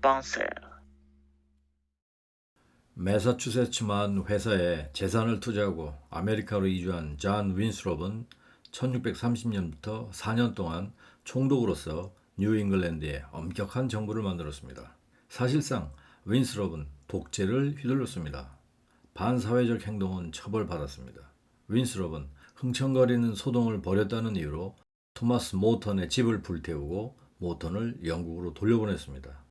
Pensez. 매사추세츠만 회사에 재산을 투자하고 아메리카로 이주한 잔 윈스롭은 1630년부터 4년 동안 총독으로서 뉴잉글랜드에 엄격한 정부를 만들었습니다. 사실상 윈스롭은 독재를 휘둘렀습니다. 반사회적 행동은 처벌받았습니다. 윈스롭은 흥청거리는 소동을 벌였다는 이유로 토마스 모턴의 집을 불태우고 모턴을 영국으로 돌려보냈습니다.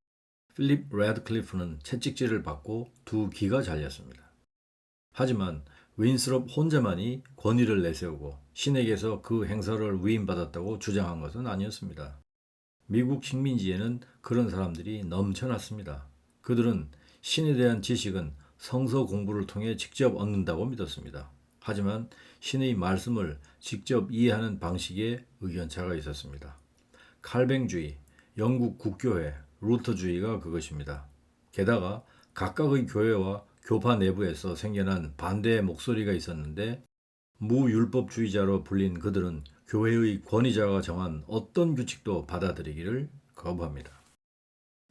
필립 레드클리프는 채찍질을 받고 두 귀가 잘렸습니다. 하지만 윈스롭 혼자만이 권위를 내세우고 신에게서 그 행사를 위임받았다고 주장한 것은 아니었습니다. 미국 식민지에는 그런 사람들이 넘쳐났습니다. 그들은 신에 대한 지식은 성서 공부를 통해 직접 얻는다고 믿었습니다. 하지만 신의 말씀을 직접 이해하는 방식에 의견차가 있었습니다. 칼뱅주의, 영국 국교회, 루터주의가 그것입니다. 게다가 각각의 교회와 교파 내부에서 생겨난 반대의 목소리가 있었는데 무율법주의자로 불린 그들은 교회의 권위자가 정한 어떤 규칙도 받아들이기를 거부합니다.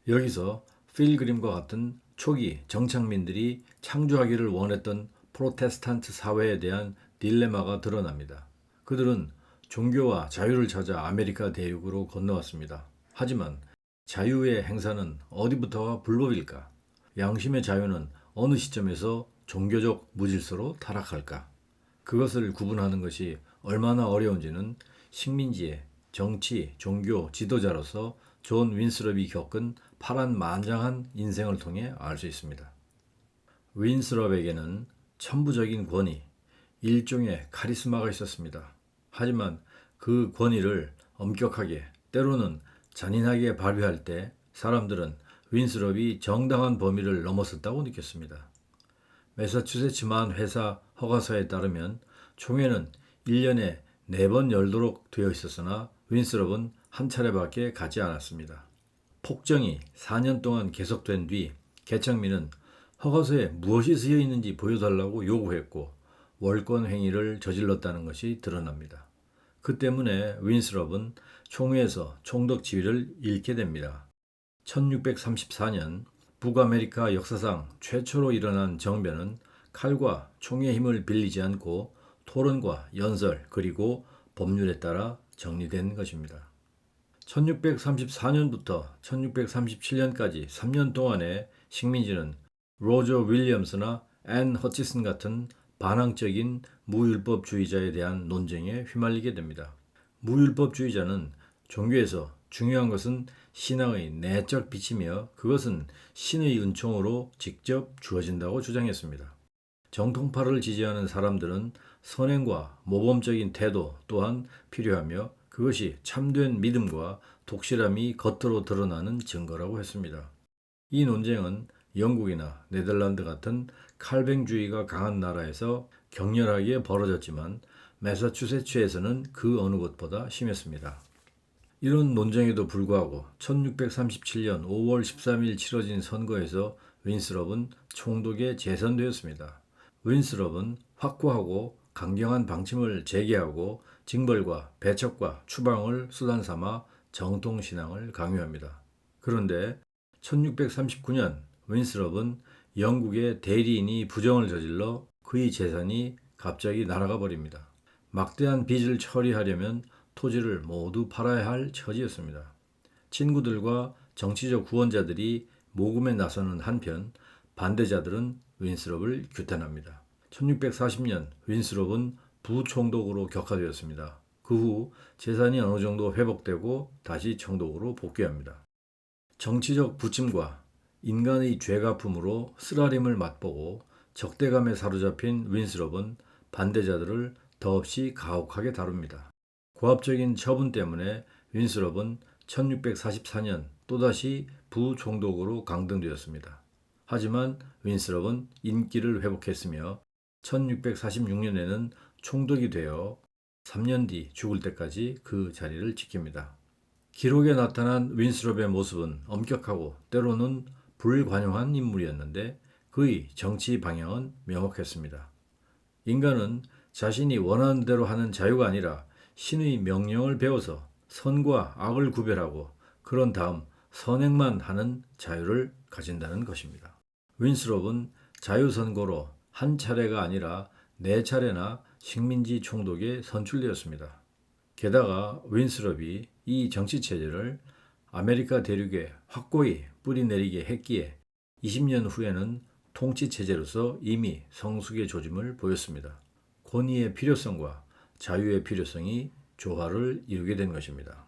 여기서 필그림과 같은 초기 정착민들이 창조하기를 원했던 프로테스탄트 사회에 대한 딜레마가 드러납니다. 그들은 종교와 자유를 찾아 아메리카 대륙으로 건너왔습니다. 하지만 자유의 행사는 어디부터가 불법일까? 양심의 자유는 어느 시점에서 종교적 무질서로 타락할까? 그것을 구분하는 것이 얼마나 어려운지는 식민지의 정치, 종교 지도자로서 존 윈스럽이 겪은 파란 만장한 인생을 통해 알 수 있습니다. 윈스럽에게는 천부적인 권위, 일종의 카리스마가 있었습니다. 하지만 그 권위를 엄격하게 때로는 잔인하게 발휘할 때 사람들은 윈스럽이 정당한 범위를 넘어섰다고 느꼈습니다. 매사추세츠만 회사 허가서에 따르면 총회는 1년에 4번 열도록 되어 있었으나 윈스럽은 한 차례밖에 가지 않았습니다. 폭정이 4년 동안 계속된 뒤 개창민은 허가서에 무엇이 쓰여 있는지 보여달라고 요구했고 월권 행위를 저질렀다는 것이 드러납니다. 그 때문에 윈스럽은 총회에서 총독 지위를 잃게 됩니다. 1634년 북아메리카 역사상 최초로 일어난 정변은 칼과 총의 힘을 빌리지 않고 토론과 연설 그리고 법률에 따라 정리된 것입니다. 1634년부터 1637년까지 3년 동안의 식민지는 로저 윌리엄스나 앤 허치슨 같은 반항적인 무율법주의자에 대한 논쟁에 휘말리게 됩니다. 무율법주의자는 종교에서 중요한 것은 신앙의 내적 빛이며 그것은 신의 은총으로 직접 주어진다고 주장했습니다. 정통파를 지지하는 사람들은 선행과 모범적인 태도 또한 필요하며 그것이 참된 믿음과 독실함이 겉으로 드러나는 증거라고 했습니다. 이 논쟁은 영국이나 네덜란드 같은 칼뱅주의가 강한 나라에서 격렬하게 벌어졌지만 매사추세츠에서는 그 어느 곳보다 심했습니다. 이런 논쟁에도 불구하고 1637년 5월 13일 치러진 선거에서 윈스럽은 총독에 재선되었습니다. 윈스럽은 확고하고 강경한 방침을 재개하고 징벌과 배척과 추방을 수단 삼아 정통신앙을 강요합니다. 그런데 1639년 윈스럽은 영국의 대리인이 부정을 저질러 그의 재산이 갑자기 날아가 버립니다. 막대한 빚을 처리하려면 토지를 모두 팔아야 할 처지였습니다. 친구들과 정치적 구원자들이 모금에 나서는 한편 반대자들은 윈스롭을 규탄합니다. 1640년 윈스롭은 부총독으로 격하되었습니다. 그 후 재산이 어느 정도 회복되고 다시 총독으로 복귀합니다. 정치적 부침과 인간의 죄가품으로 쓰라림을 맛보고 적대감에 사로잡힌 윈스롭은 반대자들을 더없이 가혹하게 다룹니다. 고압적인 처분 때문에 윈스롭은 1644년 또다시 부총독으로 강등되었습니다. 하지만 윈스롭은 인기를 회복했으며 1646년에는 총독이 되어 3년 뒤 죽을 때까지 그 자리를 지킵니다. 기록에 나타난 윈스롭의 모습은 엄격하고 때로는 불관용한 인물이었는데 그의 정치 방향은 명확했습니다. 인간은 자신이 원하는 대로 하는 자유가 아니라 신의 명령을 배워서 선과 악을 구별하고 그런 다음 선행만 하는 자유를 가진다는 것입니다. 윈스롭은 자유선거로 한 차례가 아니라 네 차례나 식민지 총독에 선출되었습니다. 게다가 윈스롭이 이 정치 체제를 아메리카 대륙에 확고히 뿌리내리게 했기에 20년 후에는 통치 체제로서 이미 성숙의 조짐을 보였습니다. 권위의 필요성과 자유의 필요성이 조화를 이루게 된 것입니다.